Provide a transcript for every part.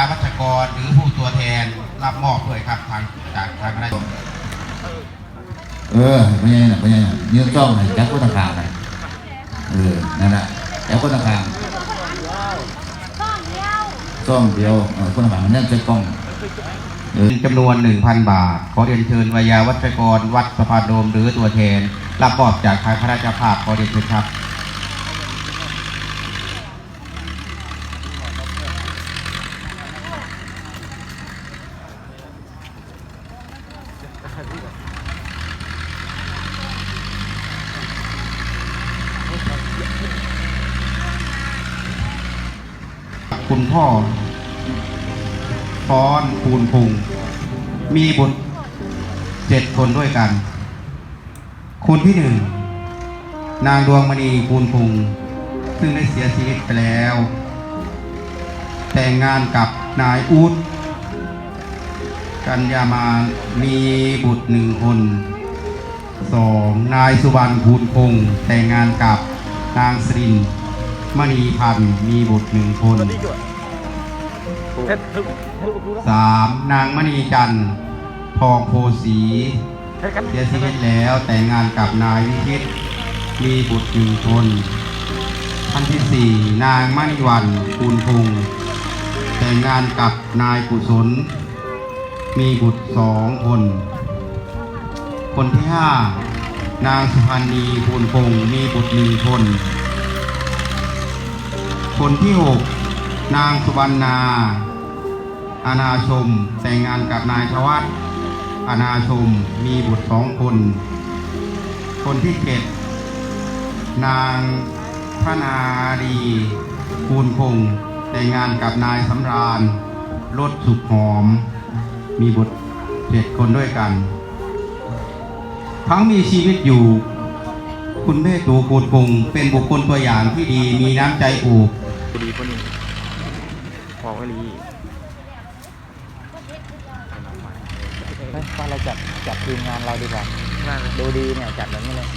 าวัชกรหรือผู้ตัวแทนรับมอบด้วยครับทางจากทางคณะเออไม่ใช่นะไม่ใช่น่ะยืนจ้องให้จับคนต่างๆนะเออนั่นแหละจับคนต่างๆจ้องเดียวเออคนต่างๆนั่นจะกล้องจำนวน 1,000 บาท ขอเรียนเชิญวิยาวัชกร วัดสะพานโดมหรือตัวแทน รับมอบจากทางพระราชภาพขอเรียนเชิญครับ คุณพ่อฟ้อนปูนพุง มีบุตรเจ็ดคนด้วยกัน คนที่หนึ่ง นางดวงมณีปูนพุง ซึ่งได้เสียชีวิตไปแล้ว แต่งงานกับนายอูดกัญญามามีบุตรหนึ่งคนสองนายสุวรรณภูนพงษ์แต่งงานกับนางสริน มณีพันธ์มีบุตรหนึ่งคนสามนางมณีจันทร์ทองโพสีเสียชีวิตแล้วแต่งงานกับนายวิชิตมีบุตรหนึ่งคนท่านที่สี่นางมณีวันปูนพงษ์แต่งงานกับนายกุศล มีบุตรสองคน คนที่ห้านางสุพรรณีปูนพงษ์มีบุตรหนึ่งคน คนที่หกนางสุวรรณา อาณาชม แต่งงานกับนายชวัตอาณาชม มีบุตรสองคน คนที่เจ็ดนางพระนาดีคูณคง แต่งงานกับนายสำราญรสสุขหอม มีบุตรเจ็ดคนด้วยกัน ทั้งมีชีวิตอยู่ คุณเมฆตูคูณคงเป็นบุคคลตัวอย่างที่ดีมีน้ำใจอูก ดีพวกนี้บอกไว้ลีไปว่าเราจัดจัดทีมงานเราดีกว่าดูดีเนี่ยจัดแบบนี้เลย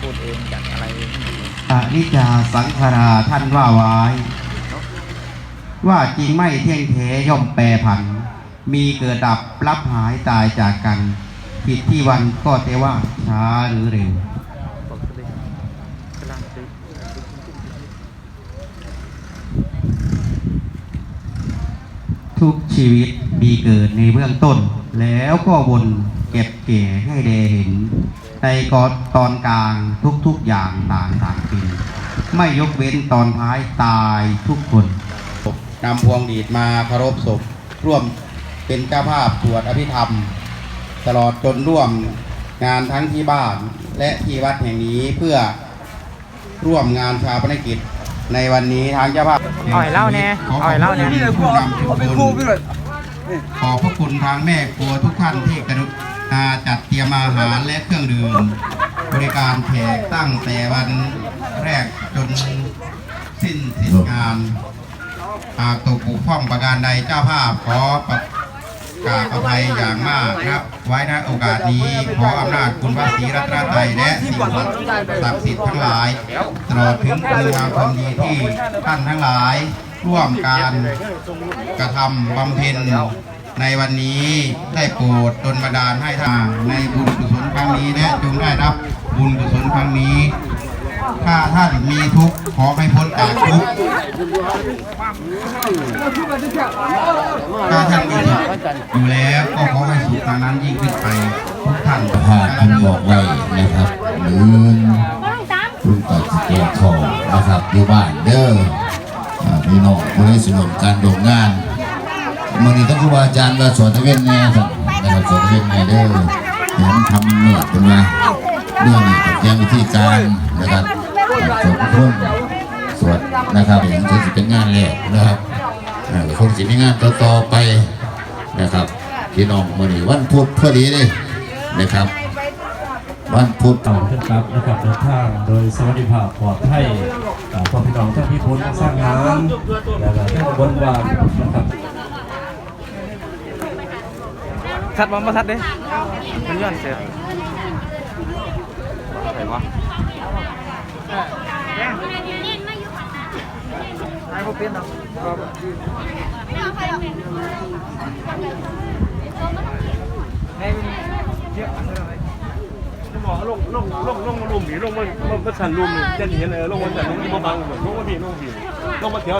พูดเองจัดอะไรให้หมดเลย อนิจจาสังขาราท่านว่าไว้ ว่าจริงไม่เที่ยงแท้ย่อมแปรผัน มีเกิดดับรับหายตายจากกัน ผิดที่วันก็แต่ว่าช้าหรือเร็ว บอกเลยกำลังซื้อ ทุกชีวิตมีเกิดในเบื้องต้น แล้วก็วนเก็บเก่ให้แดเห็น ในกอตอนกลางทุกๆอย่างต่างต่างๆป็นไม่ยกเว้นตอนท้ายตายทุกคนนำพวงดีดมาเคารพศพร่วมเป็นเจ้าภาพสวดอภิธรรม ตลอดจนร่วมงานทั้งที่บ้านและที่วัดแห่งนี้เพื่อร่วมงานชาปนกิจในวันนี้ทางเจ้าภาพ อ่อยเล่าแน่อ่อยเล่าแน่ผู้นำชุมชนขอบพระคุณทางแม่ครัวทุกท่านที่กรุณาจัดเตรียมอาหารและเครื่องดื่มบริการแขกตั้งแต่วันแรกจนสิ้นสิ้นงานหากตกบกพร่องประการใดเจ้าภาพขอประ กราบอภัยอย่างมากนะครับ ไว้ณโอกาสนี้ขออำนาจคุณพระศรีรัตนตรัยและสิ่งศักดิ์สิทธิ์ทั้งหลาย ตลอดถึงคุณงามความดีที่ท่านทั้งหลาย ร่วมการกระทำบำเพ็ญในวันนี้ได้โปรดดลบันดาลให้ท่านในบุญกุศลครั้งนี้และจงได้รับบุญกุศลครั้งนี้ ถ้าท่านมีทุกข์ขอให้พ้นจากทุกข์ถ้าท่านมีสุขอยู่แล้วก็ขอให้สุขทางนั้นยิ่งขึ้นไปทุกท่านภาพคุณบอกไว้นะครับหรือคุณตัดสเกตทองนะครับอยู่บ้านเด้ออาพี่น้องผู้ได้สนุนการโด่งงานมื่อนี้ต้องครูบาอาจารย์ว่าสอนตะเวนแน่สั่นนะครับสอนตะเวนแน่เด้อเดี๋ยวมันทำเมื่อเป็นว่าเรื่องนี้กับแยงวิธีการนะครับ สวดพระพุ่มสวดนะครับอย่างที่จะเป็นงานแรกนะครับอ่าคงจะมีงานต่อๆไปนะครับพี่น้องมื่อนี้วันพุธพอดีเลยนะครับวันพุธต่อขึ้นครับนะครับเดินทางโดยสวัสดิภาพปลอดภัยอ่าพ่อพี่น้องเจ้าพี่พ้นสร้างงานแล้วก็ทั้งบนวานนะครับชัดมั้งมาชัดดิมันย้อนเสียอะไรวะ ไม่เขาเปลี่ยนหรอกไม่เยอะอะไรหมอลงลงลงลงมาลุมผีลงมาลงมาสันลุมจะหนีเลยลงมาสันลุมที่มาบังลงมาผีลงผีลงมาเถียว